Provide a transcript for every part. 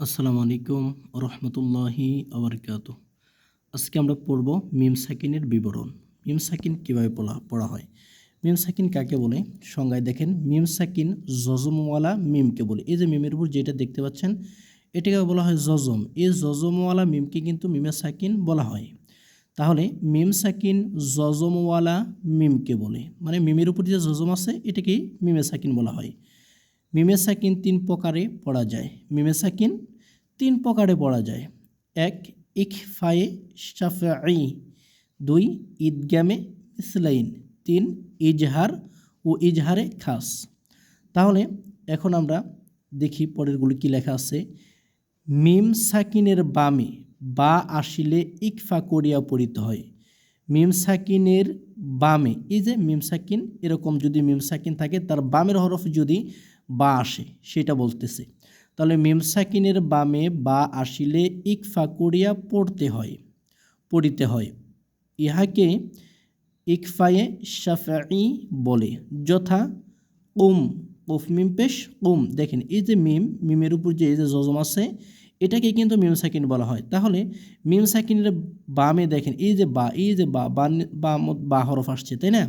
আসসালামু আলাইকুম রহমতুল্লাহি আবরকাত। আজকে আমরা পড়ব মিম সাকিনের বিবরণ। মিম সাকিন কীভাবে পড়া পড়া হয়? মিম সাকিন কাকে বলে? সংজ্ঞায় দেখেন, মিম সাকিন জজমওয়ালা মিমকে বলে। এই যে মিমের উপর যেটা দেখতে পাচ্ছেন, এটাকে বলা হয় জজম। এই জজমওয়ালা মিমকে কিন্তু মিমে সাকিন বলা হয়। তাহলে মিম সাকিন জজমওয়ালা মিমকে বলে। মানে মিমের উপর যে জজম আছে, এটাকেই মিমে সাকিন বলা হয়। মিমে সাকিন তিন প্রকারে পড়া যায়। মিমে সাকিন তিন প্রকারে পড়া যায়। এক ইকফায়ে শাফাই দুই, ঈদগামে ইসলাইন তিন, ইজহার ও ইজহারে খাস। তাহলে এখন আমরা দেখি পরেরগুলি কী লেখা আছে। মিম সাকিনের বামে বা আসিলে ইকফা করিয়া পড়িতে হয়। মিম সাকিনের বামে, এই যে মিম সাকিন এরকম যদি মিম সাকিন থাকে, তার বামের হরফ যদি বা আসে, সেটা বলতেছে। তাহলে মিম সাকিনের বামে বা আসিলে ইকফা করিয়া পড়তে হয়, পড়িতে হয়। ইহাকে ইকফায়ে শাফাই বলে, যথা উম, উফ, মিম পেশ, উম। দেখেন, এই যে মিম, মিমের উপর যে এই যে জজম আছে, এটাকে কিন্তু মিম সাকিন বলা হয়। তাহলে মিম সাকিনের বামে দেখেন, এই যে বা, এই যে বা বা বা হরফ আসছে, তাই না?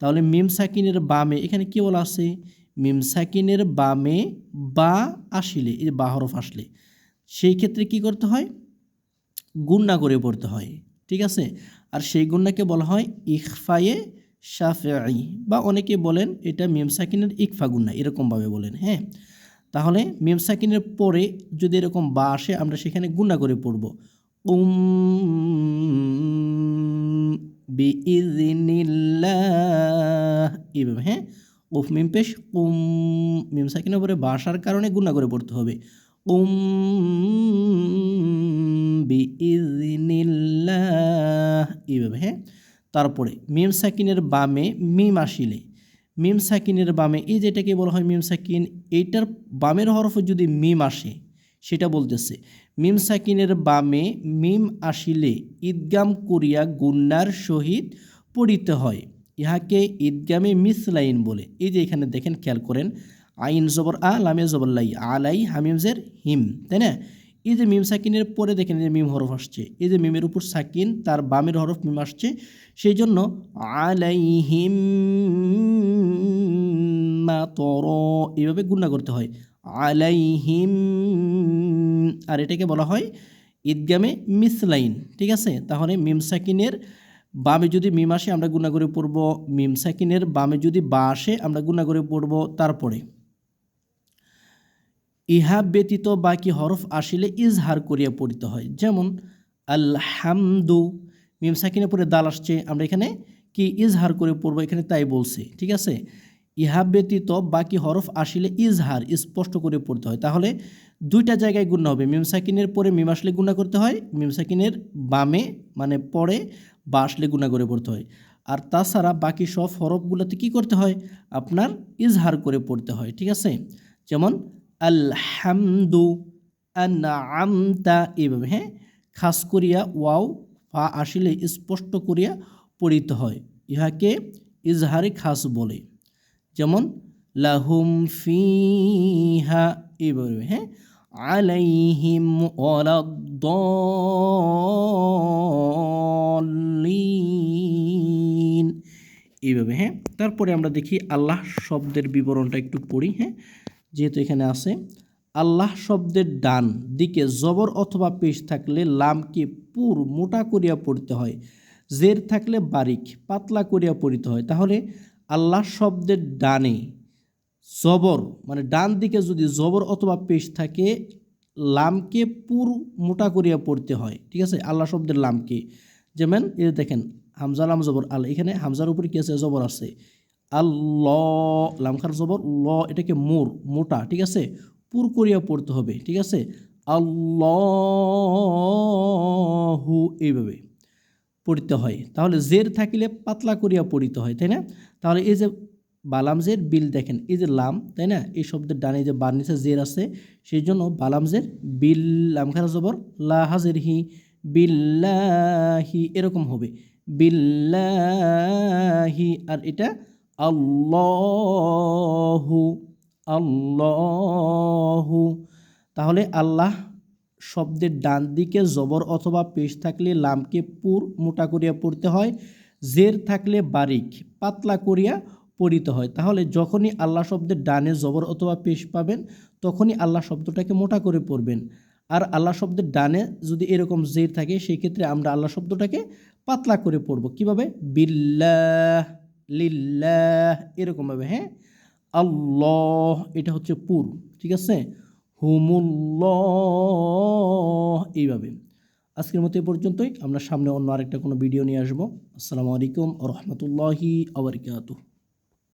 তাহলে মিম সাকিনের বামে এখানে কি বলা আছে? মিম সাকিনের বামে বা আসিলে, এই যে বা হরফ আসলে, সেই ক্ষেত্রে কি করতে হয়? গুন্না করে পড়তে হয়, ঠিক আছে? আর সেই গুন্নাকে বলা হয় ইকফায়ে শাফি বা অনেকে বলেন এটা মিম সাকিনের ইকফা গুন্না এরকমভাবে বলেন হ্যাঁ? তাহলে মিম সাকিনের পরে যদি এরকম বা আসে, আমরা সেখানে গুন্না করে পড়ব, উম বিইজনিল্লাহ এইভাবে হ্যাঁ? উফ, মিম পেশ, উম, মিম সাকিনের উপরে বাসার কারণে গুণা করে পড়তে হবে। উম বিইজনিল্লাহ এইভাবে হ্যাঁ? তারপরে, মিম সাকিনের বামে মিম আসিলে। মিম সাকিনের বামে, এই যেটাকে বলা হয় মিম সাকিন, এইটার বামের হরফ যদি মিম আসে, সেটা বলতেছে, মিম সাকিনের বামে মিম আসিলে ঈদগাম করিয়া গুন্নার সহিত পড়িতে হয়। ইহাকে ঈদগামে মিসলাইন বলে। এই যে এখানে দেখেন, খেয়াল করেন, আইন জবর আ, লামে জবরলাই আলাই হামিমজের হিম, তাই না? এই যে মিম সাকিনের পরে দেখেন যে মিম হরফ আসছে। এই যে মিমের উপর সাকিন, তার বামের হরফ মিম আসছে। সেই জন্য আলাইহিম তর এইভাবে গুণা করতে হয়। আলাইহিম, আর এটাকে বলা হয় ঈদগামে মিসলাইন, ঠিক আছে? তাহলে মিম সাকিনের বামে যদি মিম আসে, আমরা গুণা করে পড়ব মিম সাকিনের। বামে যদি বা আসে, আমরা গুণা করে পড়ব তারপরে। ইহা ব্যতীত বাকি হরফ আসিলে ইজহার করিয়া পড়িতে হয়। যেমন, আলহামদু, মিম সাকিনের পরে দাল আসছে, আমরা এখানে কি ইজহার করে পড়ব, এখানে তাই বলছে, ঠিক আছে? ইহা ব্যতীত বাকি হরফ আসিলে ইজহার স্পষ্ট করে পড়তে হয়। তাহলে দুইটা জায়গায় গুণা হবে। মিম সাকিনের পরে মিম আসলে গুণা করতে হয়, মিম সাকিনের বামে মানে পরে বা আসলে গুণা করে পড়তে হয়। আর তাছাড়া বাকি সব হরফগুলোতে কি করতে হয়? আপনার ইজহার করে পড়তে হয়, ঠিক আছে? যেমন, আলহামদু আমতা এইভাবে হ্যাঁ? খাস করিয়া ওয়াও, ফা আসিলে স্পষ্ট করিয়া পড়িতে হয়। ইহাকে ইজহারে খাস বলে। যেমন লাহুম ফিহা এইভাবে হ্যাঁ? আলাইহিম এইভাবে হ্যাঁ? তারপরে আমরা দেখি আল্লাহ শব্দের বিবরণটা একটু পড়ি হ্যাঁ? যেহেতু এখানে আছে, আল্লাহ শব্দের ডান দিকে জবর অথবা পেশ থাকলে লামকে পুর মোটা করিয়া পড়তে হয়, জের থাকলে বারিক, পাতলা করিয়া পড়িতে হয়। তাহলে আল্লাহ শব্দের ডানে জবর মানে ডান দিকে যদি জবর অথবা পেশ থাকে, লামকে পুর মোটা করিয়া পড়তে হয়। ঠিক আছে? আল্লাহ শব্দের লামকে। যেমন, এই দেখেন, হামজা লাম জবর, আল, এখানে হামজার উপরে কী আছে? জবর আছে। আল্লাহ লামখার জবর, ল, এটাকে মোর, মোটা, ঠিক আছে? পুর করিয়া পড়তে হবে, ঠিক আছে? আল্লাহু, এইভাবে। পড়তে হয়। তাহলে জের থাকিলে পাতলা করিয়া পড়িতে হয়, তাই না? তাহলে এই যে বালামজের বিল দেখেন, এই যে লাম, তাই না? এই শব্দের ডানে যে বার নিচে জের আছে, সেই জন্য বালামজের বিল, লামখানা জবর লাহাজের হি, বিল্লাহি, এরকম হবে। বিল্লাহি, আর এটা আল্লাহু আল্লাহু। তাহলে আল্লাহ শব্দের ডান দিকে জবর অথবা পেশ থাকলে লামকে পুর মোটা করিয়া পড়তে হয়, জের থাকলে বারিক, পাতলা করিয়া পড়িতে হয়। তাহলে যখনই আল্লাহ শব্দের ডানে জবর অথবা পেশ পাবেন, তখনই আল্লাহ শব্দটাকে মোটা করে পড়বেন। আর আল্লাহ শব্দের ডানে যদি এরকম জের থাকে সেই ক্ষেত্রে আমরা আল্লাহ শব্দটাকে পাতলা করে পড়ব। কীভাবে? বিল্লাহ, লিল্লাহ, এরকমভাবে হ্যাঁ? আল্লাহ, এটা হচ্ছে পুর, ঠিক আছে? হুমুল্লাহ এইভাবে। আজকের মতো এ পর্যন্তই। আমরা সামনে অন্য আরেকটা কোনো ভিডিও নিয়ে আসব। আসসালামু আলাইকুম রহমতুল্লাহি আবরকাতুহ